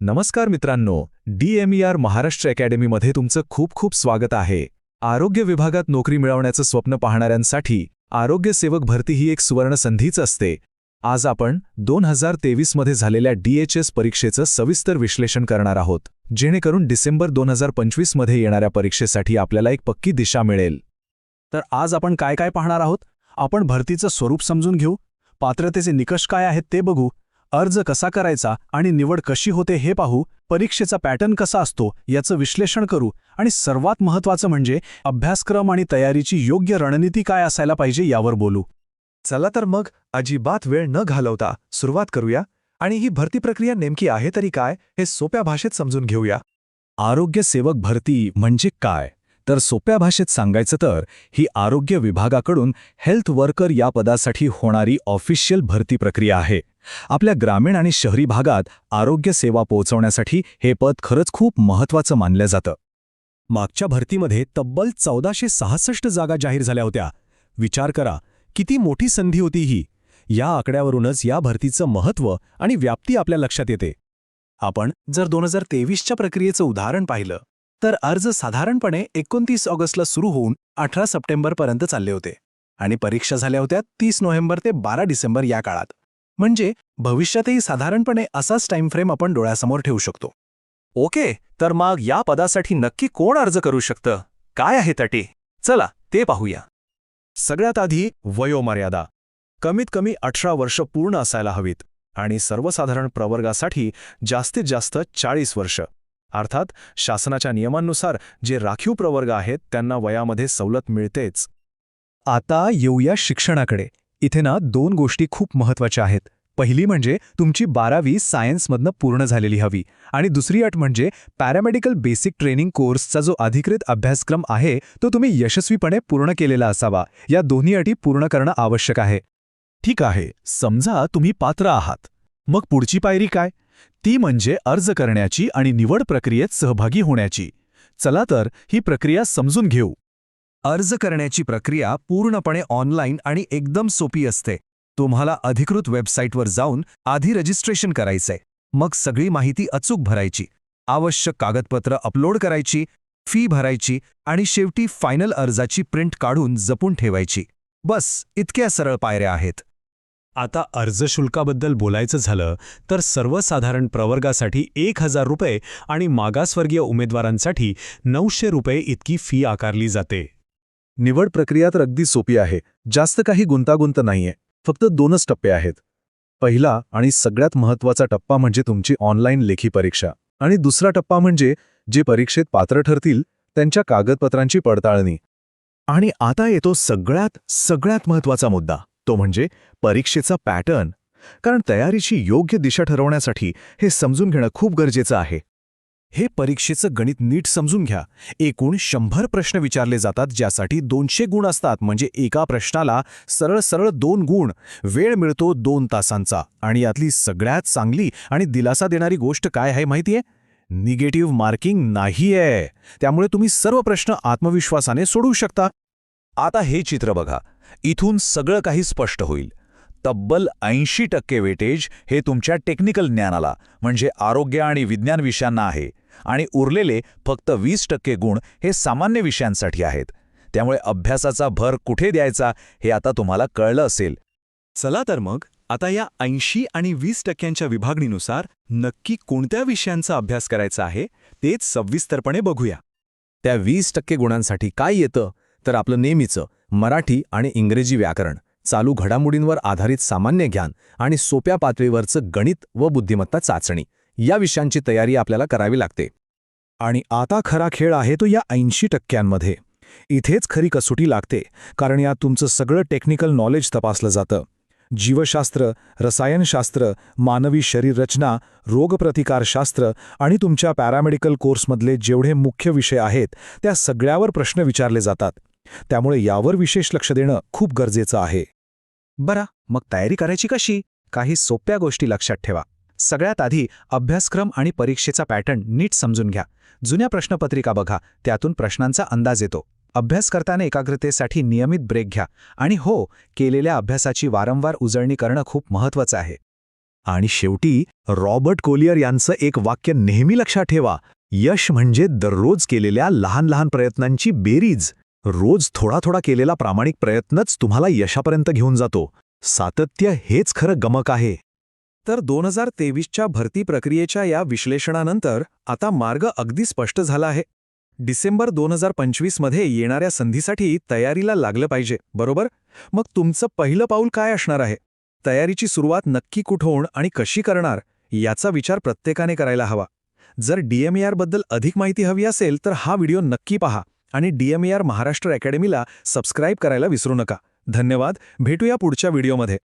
नमस्कार मित्रांनो डीएमईआर महाराष्ट्र अकॅडमीमध्ये तुमचं खूप खूप स्वागत आहे. आरोग्य विभागात नोकरी मिळवण्याचं स्वप्न पाहणाऱ्यांसाठी आरोग्यसेवक भरती ही एक सुवर्ण संधीच असते. आज आपण दोन हजार तेवीसमध्ये झालेल्या डीएचएस परीक्षेचं सविस्तर विश्लेषण करणार आहोत जेणेकरून डिसेंबर दोन हजार पंचवीसमध्ये येणाऱ्या परीक्षेसाठी आपल्याला एक पक्की दिशा मिळेल. तर आज आपण काय काय पाहणार आहोत? आपण भरतीचं स्वरूप समजून घेऊ. पात्रतेचे निकष काय आहेत ते बघू. अर्ज कसा करायचा आणि निवड कशी होते हे पाहू परीक्षेचा पॅटर्न कसा असतो याचं विश्लेषण करू आणि सर्वात महत्त्वाचं म्हणजे अभ्यासक्रम आणि तयारीची योग्य रणनीती काय असायला पाहिजे यावर बोलू. चला तर मग अजिबात वेळ न घालवता सुरुवात करूया आणि ही भरती प्रक्रिया नेमकी आहे तरी काय हे सोप्या भाषेत समजून घेऊया. आरोग्य सेवक भरती म्हणजे काय? तर सोप्या भाषेत सांगायचं तर ही आरोग्य विभागाकडून हेल्थ वर्कर या पदासाठी होणारी ऑफिशियल भरती प्रक्रिया आहे. आपल्या ग्रामीण आणि शहरी भागात आरोग्य सेवा पोहोचवण्यासाठी हे पद खरंच खूप महत्त्वाचं मानलं जातं. मागच्या भरतीमध्ये तब्बल चौदाशे सहासष्ट जागा जाहीर झाल्या होत्या. विचार करा किती मोठी संधी होती ही. या आकड्यावरूनच या भरतीचं महत्त्व आणि व्याप्ती आपल्या लक्षात येते. आपण जर दोन हजार तेवीसच्या प्रक्रियेचं उदाहरण पाहिलं तर अर्ज साधारणपणे एकोणतीस ऑगस्टला सुरू होऊन अठरा सप्टेंबरपर्यंत चालले होते आणि परीक्षा झाल्या होत्या तीस नोव्हेंबर ते बारा डिसेंबर या काळात. म्हणजे भविष्यातही साधारणपणे असाच टाईमफ्रेम आपण डोळ्यासमोर ठेवू शकतो. ओके तर मग या पदासाठी नक्की कोण अर्ज करू शकतं? काय आहे तटी चला ते पाहूया. सगळ्यात आधी वयोमर्यादा. कमीत कमी अठरा वर्ष पूर्ण असायला हवीत आणि सर्वसाधारण प्रवर्गासाठी जास्तीत जास्त चाळीस वर्ष. अर्थात शासनाच्या नियमांनुसार जे राखीव प्रवर्ग आहेत त्यांना वयामध्ये सवलत मिळतेच. आता येऊया शिक्षणाकडे. इथे ना दोन गोष्टी खूप महत्त्वाच्या आहेत. पहिली म्हणजे तुमची बारावी सायन्समधनं पूर्ण झालेली हवी आणि दुसरी अट म्हणजे पॅरामेडिकल बेसिक ट्रेनिंग कोर्सचा जो अधिकृत अभ्यासक्रम आहे तो तुम्ही यशस्वीपणे पूर्ण केलेला असावा. या दोन्ही अटी पूर्ण करणं आवश्यक आहे. ठीक आहे समजा तुम्ही पात्र आहात. मग पुढची पायरी काय? ती म्हणजे अर्ज करण्याची आणि निवड प्रक्रियेत सहभागी होण्याची. चला तर ही प्रक्रिया समजून घेऊ. अर्ज करण्याची प्रक्रिया पूर्णपणे ऑनलाईन आणि एकदम सोपी असते. तुम्हाला अधिकृत वेबसाईटवर जाऊन आधी रजिस्ट्रेशन करायचंय मग सगळी माहिती अचूक भरायची. आवश्यक कागदपत्र अपलोड करायची फी भरायची आणि शेवटी फायनल अर्जाची प्रिंट काढून जपून ठेवायची. बस इतक्या सरळ पायऱ्या आहेत. आता अर्जशुल्काबद्दल बोलायचं झालं तर सर्वसाधारण प्रवर्गासाठी एक हजार रुपये आणि मागासवर्गीय उमेदवारांसाठी नऊशे रुपये इतकी फी आकारली जाते. निवड प्रक्रिया तर अगदी सोपी आहे जास्त काही गुंतागुंत नाहीये फक्त दोनच टप्पे आहेत. पहिला आणि सगळ्यात महत्त्वाचा टप्पा म्हणजे तुमची ऑनलाईन लेखी परीक्षा. आणि दुसरा टप्पा म्हणजे जे परीक्षेत पात्र ठरतील त्यांच्या कागदपत्रांची पडताळणी. आणि आता येतो सगळ्यात सगळ्यात महत्त्वाचा मुद्दा. तो म्हणजे परीक्षेचा पॅटर्न. कारण तयारीची योग्य दिशा ठरवण्यासाठी हे समजून घेणं खूप गरजेचं आहे. हे परीक्षेचं गणित नीट समजून घ्या. एकूण शंभर प्रश्न विचारले जातात ज्यासाठी दोनशे गुण असतात. म्हणजे एका प्रश्नाला सरळ सरळ दोन गुण. वेळ मिळतो दोन तासांचा. आणि यातली सगळ्यात चांगली आणि दिलासा देणारी गोष्ट काय आहे माहितीये? निगेटिव्ह मार्किंग नाहीये. त्यामुळे तुम्ही सर्व प्रश्न आत्मविश्वासाने सोडवू शकता. आता हे चित्र बघा. इथून सगळं काही स्पष्ट होईल. तब्बल ऐंशी टक्के वेटेज हे तुमच्या टेक्निकल ज्ञानाला म्हणजे आरोग्य आणि विज्ञान विषयांना आहे. आणि उरलेले फक्त वीस टक्के गुण हे सामान्य विषयांसाठी आहेत. त्यामुळे अभ्यासाचा भर कुठे द्यायचा हे आता तुम्हाला कळलं असेल. चला तर मग आता या ऐंशी आणि वीस टक्क्यांच्या विभागणीनुसार नक्की कोणत्या विषयांचा अभ्यास करायचा आहे तेच सविस्तरपणे बघूया. त्या वीस टक्के गुणांसाठी काय येतं? तर आपलं नेहमीचं मराठी आणि इंग्रजी व्याकरण चालू घडामोडींवर आधारित सामान्य ज्ञान आणि सोप्या पातळीवरचं गणित व बुद्धिमत्ता चाचणी या विषयांची तयारी आपल्याला करावी लागते. आणि आता खरा खेळ आहे तो या ऐंशी टक्क्यांमध्ये. इथेच खरी कसोटी लागते कारण यात तुमचं सगळं टेक्निकल नॉलेज तपासलं जातं. जीवशास्त्र रसायनशास्त्र मानवी शरीररचना रोगप्रतिकारशास्त्र आणि तुमच्या पॅरामेडिकल कोर्समधले जेवढे मुख्य विषय आहेत त्या सगळ्यावर प्रश्न विचारले जातात. त्यामुळे यावर विशेष लक्ष देणं खूप गरजेचं आहे. बरा मग तयारी करायची कशी? काही सोप्या गोष्टी लक्षात ठेवा. सगळ्यात आधी अभ्यासक्रम आणि परीक्षेचा पॅटर्न नीट समजून घ्या. जुन्या प्रश्नपत्रिका बघा त्यातून प्रश्नांचा अंदाज येतो. अभ्यास करताना एकाग्रतेसाठी नियमित ब्रेक घ्या आणि हो केलेल्या अभ्यासाची वारंवार उजळणी करणं खूप महत्त्वाचं आहे. आणि शेवटी रॉबर्ट कोलियर यांचं एक वाक्य नेहमी लक्षात ठेवा यश म्हणजे दररोज केलेल्या लहान लहान प्रयत्नांची बेरीज. रोज थोडा थोडा केलेला प्रामाणिक प्रयत्नच तुम्हाला यशापर्यंत घेऊन जातो. सातत्य हेच खरं गमक आहे. तर दोन हजार तेवीसच्या भरती प्रक्रियेच्या या विश्लेषणानंतर आता मार्ग अगदी स्पष्ट झाला आहे. डिसेंबर दोन हजार पंचवीसमध्ये येणाऱ्या संधीसाठी तयारीला लागलं पाहिजे बरोबर? मग तुमचं पहिलं पाऊल काय असणार आहे? तयारीची सुरुवात नक्की कुठून आणि कशी करणार याचा विचार प्रत्येकाने करायला हवा. जर डीएमएआरबद्दल अधिक माहिती हवी असेल तर हा व्हिडिओ नक्की पहा. आणि डीएमईआर महाराष्ट्र अकॅडमीला सबस्क्राईब करायला विसरू नका. धन्यवाद. भेटूया पुढच्या व्हिडिओमध्ये.